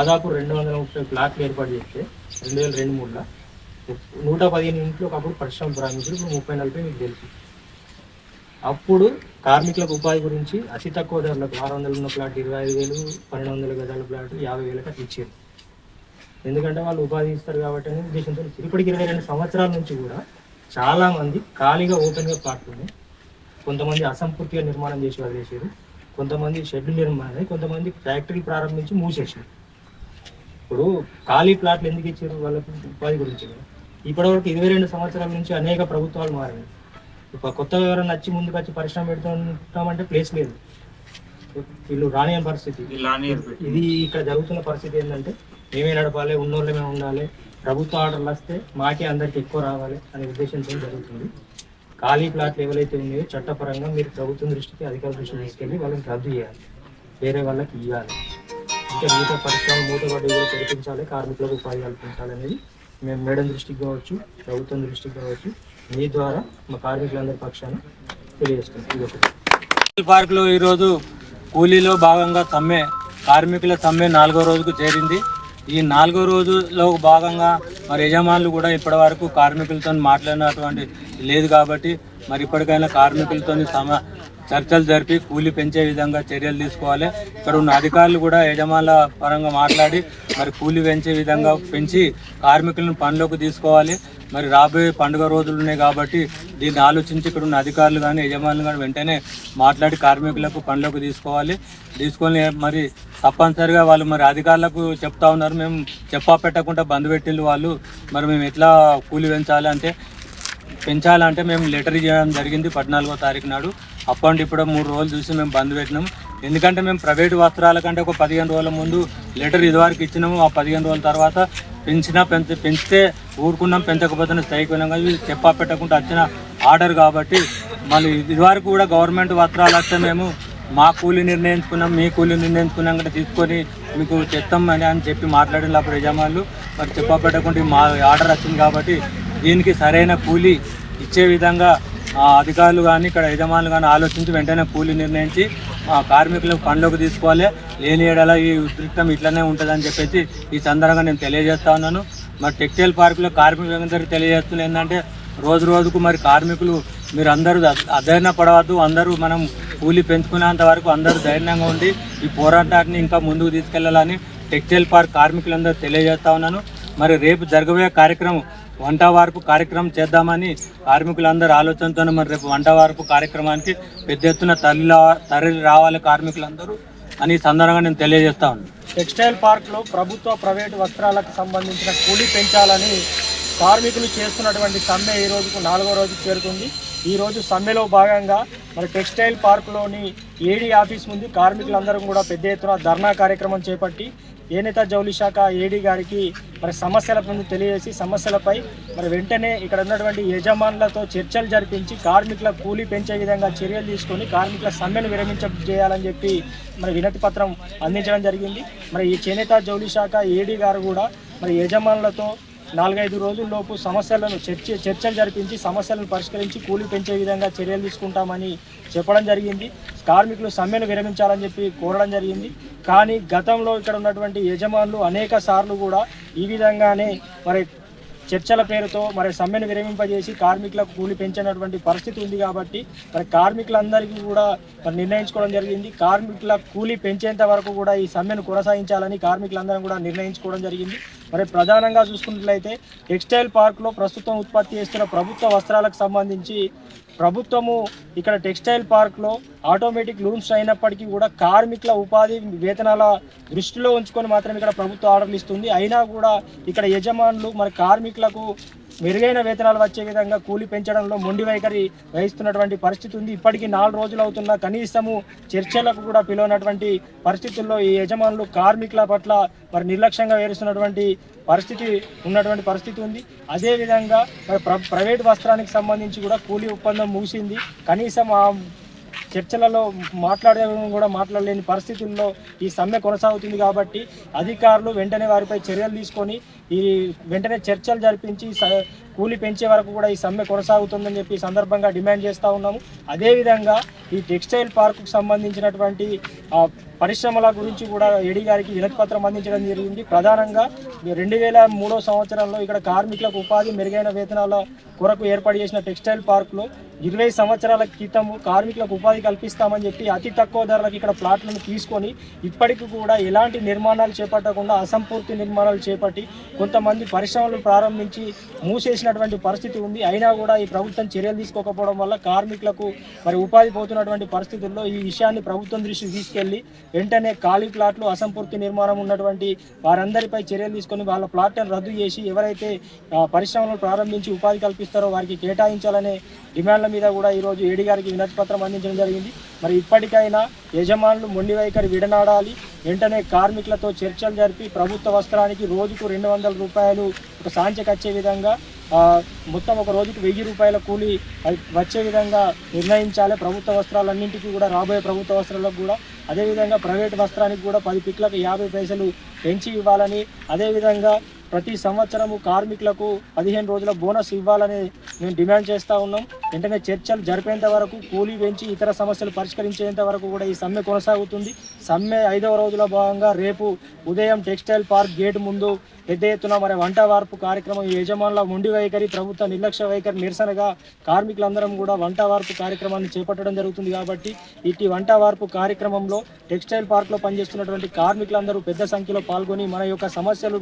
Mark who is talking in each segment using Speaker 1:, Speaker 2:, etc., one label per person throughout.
Speaker 1: దాదాపు రెండు వందల ముప్పై ప్లాట్లు ఏర్పాటు చేస్తే రెండు వేల రెండు మూడులో నూట పదిహేను ఇంట్లో ఒకప్పుడు పరిశ్రమ ప్రారంభించారు. ఇప్పుడు ముప్పై నలభై మీకు తెలుసు. అప్పుడు కార్మికులకు ఉపాధి గురించి అతి తక్కువ ధరలకు ఆరు వందలు ఉన్న ప్లాట్ ఇరవై ఐదు వేలు పన్నెండు వందల గదాల ప్లాట్ యాభై వేలకు అట్లా ఇచ్చారు. ఎందుకంటే వాళ్ళు ఉపాధి ఇస్తారు కాబట్టి అనే ఉద్దేశంతో ఇప్పటికి ఇరవై రెండు సంవత్సరాల నుంచి కూడా చాలామంది ఖాళీగా ఓపెన్గా ప్లాట్లు ఉన్నాయి. కొంతమంది అసంపూర్తిగా నిర్మాణం చేసి వదిలేసారు. కొంతమంది షెడ్యూల్ నిర్మాణం కొంతమంది ఫ్యాక్టరీ ప్రారంభించి మూసేసారు ఇప్పుడు ఖాళీ ప్లాట్లు ఎందుకు ఇచ్చారు? వాళ్ళకి ఉపాధి గురించి. ఇప్పటివరకు ఇరవై రెండు సంవత్సరాల నుంచి అనేక ప్రభుత్వాలు మారాయి. ఇప్పుడు కొత్తగా ఎవరైనా వచ్చి ముందుకు వచ్చి పరిశ్రమ పెడుతుంటామంటే ప్లేస్ లేదు. వీళ్ళు రానియని పరిస్థితి. ఇది ఇక్కడ జరుగుతున్న పరిస్థితి ఏంటంటే మేమే నడపాలి ఉన్నోళ్ళే మేము ఉండాలి. ప్రభుత్వ ఆర్డర్లు వస్తే మాకే అందరికి ఎక్కువ రావాలి అనే ఉద్దేశంతో జరుగుతుంది. ఖాళీ ప్లాట్లు ఎవరైతే ఉన్నాయో చట్టపరంగా మీరు ప్రభుత్వం దృష్టికి అధికారుల దృష్టికి తీసుకెళ్ళి వాళ్ళని రద్దు చేయాలి. వేరే వాళ్ళకి ఇవ్వాలి. ఇంకా మిగతా పరిశ్రమ మూతపడి కూడా తెరిపించాలి కార్మికులకు ఉపాధి కల్పించాలి అనేది మేము మేడం దృష్టికి కావచ్చు ప్రభుత్వం దృష్టికి కావచ్చు మీ ద్వారా మా కార్మికులందరి పక్షాన తెలియజేస్తున్నాం. ఇది ఒకటి.
Speaker 2: పార్కులో ఈరోజు కూలీలో భాగంగా సమ్మె కార్మికుల సమ్మె నాలుగో రోజుకు చేరింది. ఈ నాలుగో రోజులో భాగంగా మరి యజమానులు కూడా ఇప్పటివరకు కార్మికులతో మాట్లాడినటువంటి లేదు కాబట్టి మరి ఇప్పటికైనా కార్మికులతో సమ చర్చలు జరిపి కూలి పెంచే విధంగా చర్యలు తీసుకోవాలి. ఇక్కడ ఉన్న అధికారులు కూడా యజమానుల పరంగా మాట్లాడి మరి కూలి పెంచే విధంగా పెంచి కార్మికులను పనిలోకి తీసుకోవాలి. మరి రాబోయే పండుగ రోజులు ఉన్నాయి కాబట్టి దీన్ని ఆలోచించి ఇక్కడ ఉన్న అధికారులు కానీ యజమానులు కానీ వెంటనే మాట్లాడి కార్మికులకు పనిలోకి తీసుకోవాలి. తీసుకొని మరి తప్పనిసరిగా వాళ్ళు మరి అధికారులకు చెప్తా ఉన్నారు. మేము చెప్పా పెట్టకుండా బంద్ పెట్టిండు వాళ్ళు. మరి మేము ఎట్లా కూలి పెంచాలి అంటే పెంచాలంటే మేము లెటర్ ఇవ్వడం జరిగింది పద్నాలుగో తారీఖు నాడు. అప్పటి ఇప్పుడు మూడు రోజులు చూసి మేము బంద్ పెట్టినాం. ఎందుకంటే మేము ప్రైవేట్ వస్త్రాల కంటే ఒక పదిహేను రోజుల ముందు లెటర్ ఇదివరకు ఇచ్చినాము. ఆ పదిహేను రోజుల తర్వాత పెంచినా పెంచ పెంచితే ఊరుకున్నాం పెంచకపోతే స్థాయికి వెళ్ళాం కానీ చెప్పా పెట్టకుండా వచ్చిన ఆర్డర్ కాబట్టి మళ్ళీ ఇదివరకు కూడా గవర్నమెంట్ వస్త్రాలు వస్తే మేము మా కూలి నిర్ణయించుకున్నాం మీ కూలి నిర్ణయించుకున్నాం కంటే తీసుకొని మీకు చెప్తాం అని అని చెప్పి మాట్లాడిన అప్పుడు యజమానులు. మరి చెప్పా పెట్టకుండా మా ఆర్డర్ వచ్చింది కాబట్టి దీనికి సరైన కూలి ఇచ్చే విధంగా అధికారులు కానీ ఇక్కడ యజమానులు కానీ ఆలోచించి వెంటనే కూలి నిర్ణయించి కార్మికులు కార్మికులకు పనిలోకి తీసుకోవాలి. లేని ఏడల ఈ ఉద్రిక్తం ఇట్లనే ఉంటుందని చెప్పేసి ఈ సందర్భంగా నేను తెలియజేస్తా ఉన్నాను. మరి టెక్స్టైల్ పార్కులో కార్మికులందరికీ తెలియజేస్తున్న ఏంటంటే రోజు రోజుకు మరి కార్మికులు మీరు అందరూ అధైర్య పడవద్దు. అందరూ మనం కూలి పెంచుకునేంత వరకు అందరూ ధైర్యంగా ఉండి ఈ పోరాటాన్ని ఇంకా ముందుకు తీసుకెళ్ళాలని టెక్స్టైల్ పార్క్ కార్మికులందరూ తెలియజేస్తా ఉన్నాను. మరి రేపు జరగబోయే కార్యక్రమం వంట వార్పు కార్యక్రమం చేద్దామని కార్మికులందరూ ఆలోచనతో మరి రేపు వంట వార్పు కార్యక్రమానికి పెద్ద ఎత్తున తరలి తరలి రావాలి కార్మికులందరూ అని సందర్భంగా నేను తెలియజేస్తా ఉన్నాను
Speaker 1: టెక్స్టైల్ పార్క్లో ప్రభుత్వ ప్రైవేటు వస్త్రాలకు సంబంధించిన కూలీ పెంచాలని కార్మికులు చేస్తున్నటువంటి సమ్మె ఈ రోజుకు నాలుగో రోజుకు చేరుకుంది. ఈ రోజు సమ్మెలో భాగంగా మరి టెక్స్టైల్ పార్క్లోని ఏడీ ఆఫీస్ ముందు కార్మికులందరూ కూడా పెద్ద ఎత్తున ధర్నా కార్యక్రమం చేపట్టి ఏనేత జౌలి శాఖ ఏడీ గారికి మరి సమస్యల ముందు తెలియజేసి సమస్యలపై మరి వెంటనే ఇక్కడ ఉన్నటువంటి యజమానులతో చర్చలు జరిపించి కార్మికుల కూలీ పెంచే విధంగా చర్యలు తీసుకొని కార్మికుల సమ్మెను విరమించ చేయాలని చెప్పి మరి వినతి పత్రం అందించడం జరిగింది. మరి ఈ చేనేత జౌలి శాఖ ఏడీ గారు కూడా మరి యజమానులతో నాలుగైదు రోజుల్లోపు సమస్యలను చర్చ చర్చలు జరిపించి సమస్యలను పరిష్కరించి కూలీ పెంచే విధంగా చర్యలు తీసుకుంటామని చెప్పడం జరిగింది. కార్మికులు సమ్మెను విరమించాలని చెప్పి కోరడం జరిగింది. కానీ గతంలో ఇక్కడ ఉన్నటువంటి యజమానులు అనేక సార్లు కూడా ఈ విధంగానే మరి చర్చల పేరుతో మరి సమ్మెను విరమింపజేసి కార్మికులకు కూలి పెంచినటువంటి పరిస్థితి ఉంది కాబట్టి మరి కార్మికులందరికీ కూడా మరి నిర్ణయించుకోవడం జరిగింది. కార్మికుల కూలి పెంచేంత వరకు కూడా ఈ సమ్మెను కొనసాగించాలని కార్మికులందరం కూడా నిర్ణయించుకోవడం జరిగింది. మరి ప్రధానంగా చూసుకున్నట్లయితే టెక్స్టైల్ పార్క్లో ప్రస్తుతం ఉత్పత్తి చేస్తున్న ప్రభుత్వ వస్త్రాలకు సంబంధించి ప్రభుత్వము ఇక్కడ టెక్స్టైల్ పార్క్లో ఆటోమేటిక్ లూమ్స్ అయినప్పటికీ కూడా కార్మికుల ఉపాధి వేతనాల దృష్టిలో ఉంచుకొని మాత్రమే ఇక్కడ ప్రభుత్వ ఆర్డర్లు ఇస్తుంది. అయినా కూడా ఇక్కడ యజమానులు మరి కార్మికులకు మెరుగైన వేతనాలు వచ్చే విధంగా కూలి పెంచడంలో మొండి వైఖరి వహిస్తున్నటువంటి పరిస్థితి ఉంది. ఇప్పటికీ నాలుగు రోజులు అవుతున్న కనీసము చర్చలకు కూడా పిలవనటువంటి పరిస్థితుల్లో ఈ యజమానులు కార్మికుల పట్ల మరి నిర్లక్ష్యంగా వేరుస్తున్నటువంటి పరిస్థితి ఉన్నటువంటి పరిస్థితి ఉంది. అదేవిధంగా మరి ప్ర ప్రైవేట్ వస్త్రానికి సంబంధించి కూడా కూలీ ఒప్పందం ముగిసింది. కనీసం ఆ చర్చలలో మాట్లాడే కూడా మాట్లాడలేని పరిస్థితుల్లో ఈ సమ్మె కొనసాగుతుంది కాబట్టి అధికారులు వెంటనే వారిపై చర్యలు తీసుకొని ఈ వెంటనే చర్చలు జరిపించి స- కూలి పెంచే వరకు కూడా ఈ సమ్మె కొనసాగుతుందని చెప్పి సందర్భంగా డిమాండ్ చేస్తూ ఉన్నాము. అదేవిధంగా ఈ టెక్స్టైల్ పార్కుకు సంబంధించినటువంటి పరిశ్రమల గురించి కూడా ఎడి గారికి వినతిపత్రం అందించడం జరిగింది. ప్రధానంగా రెండు వేల మూడో సంవత్సరంలో ఇక్కడ కార్మికులకు ఉపాధి మెరుగైన వేతనాల కొరకు ఏర్పాటు చేసిన టెక్స్టైల్ పార్కులో ఇరవై సంవత్సరాల క్రితం కార్మికులకు ఉపాధి కల్పిస్తామని చెప్పి అతి తక్కువ ధరలకు ఇక్కడ ప్లాట్లను తీసుకొని ఇప్పటికి కూడా ఎలాంటి నిర్మాణాలు చేపట్టకుండా అసంపూర్తి నిర్మాణాలు చేపట్టి కొంతమంది పరిశ్రమలు ప్రారంభించి మూసేసినటువంటి పరిస్థితి ఉంది. అయినా కూడా ఈ ప్రభుత్వం చర్యలు తీసుకోకపోవడం వల్ల కార్మికులకు మరి ఉపాధి పోతున్నటువంటి పరిస్థితుల్లో ఈ విషయాన్ని ప్రభుత్వం దృష్టికి తీసుకెళ్ళి వెంటనే ఖాళీ ప్లాట్లు అసంపూర్తి నిర్మాణం ఉన్నటువంటి వారందరిపై చర్యలు తీసుకొని వాళ్ళ ప్లాట్లను రద్దు చేసి ఎవరైతే పరిశ్రమలు ప్రారంభించి ఉపాధి కల్పిస్తారో వారికి కేటాయించాలనే డిమాండ్ల మీద కూడా ఈరోజు ఏడి గారికి వినతి పత్రం అందించడం జరిగింది. మరి ఇప్పటికైనా యజమానులు మొండి వైఖరి విడనాడాలి. వెంటనే కార్మికులతో చర్చలు జరిపి ప్రభుత్వ వస్త్రానికి రోజుకు రెండు వందల రూపాయలు ఒక సాంచకు వచ్చే విధంగా మొత్తం ఒక రోజుకు వెయ్యి రూపాయల కూలి వచ్చే విధంగా నిర్ణయించాలి. ప్రభుత్వ వస్త్రాలన్నింటికీ కూడా రాబోయే ప్రభుత్వ వస్త్రాలకు కూడా. అదేవిధంగా ప్రైవేట్ వస్త్రానికి కూడా పది పిక్లకు యాభై పైసలు పెంచి ఇవ్వాలని అదేవిధంగా ప్రతి సంవత్సరము కార్మికులకు పదిహేను రోజుల బోనస్ ఇవ్వాలని మేము డిమాండ్ చేస్తూ ఉన్నాం. వెంటనే చర్చలు జరిపేంత వరకు కూలీ పెంచి ఇతర సమస్యలు పరిష్కరించేంత వరకు కూడా ఈ సమ్మె కొనసాగుతుంది. సమ్మె ఐదవ రోజుల భాగంగా రేపు ఉదయం టెక్స్టైల్ పార్క్ గేట్ ముందు పెద్ద ఎత్తున మరి వంట వార్పు కార్యక్రమం యజమానుల మొండి వైఖరి ప్రభుత్వ నిర్లక్ష్య వైఖరి నిరసనగా కార్మికులందరం కూడా వంట వార్పు కార్యక్రమాన్ని చేపట్టడం జరుగుతుంది కాబట్టి ఇటు వంట వార్పు కార్యక్రమంలో టెక్స్టైల్ పార్క్లో పనిచేస్తున్నటువంటి కార్మికులందరూ పెద్ద సంఖ్యలో పాల్గొని మన యొక్క సమస్యలు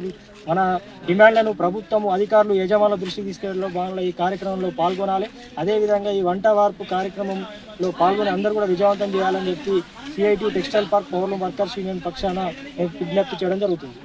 Speaker 1: మన డిమాండ్లను ప్రభుత్వం అధికారులు యజమానుల దృష్టికి తీసుకెళ్ళడంలో భాగంగా ఈ కార్యక్రమంలో పాల్గొనాలి. అదే అదేవిధంగా ఈ వంట వార్పు కార్యక్రమంలో పాల్గొని అందరూ కూడా విజయవంతం చేయాలని చెప్పి సిఐటి టెక్స్టైల్ పార్క్ పౌర్ణ వర్కర్స్ యూనియన్ పక్షాన విజ్ఞప్తి చేయడం జరుగుతుంది.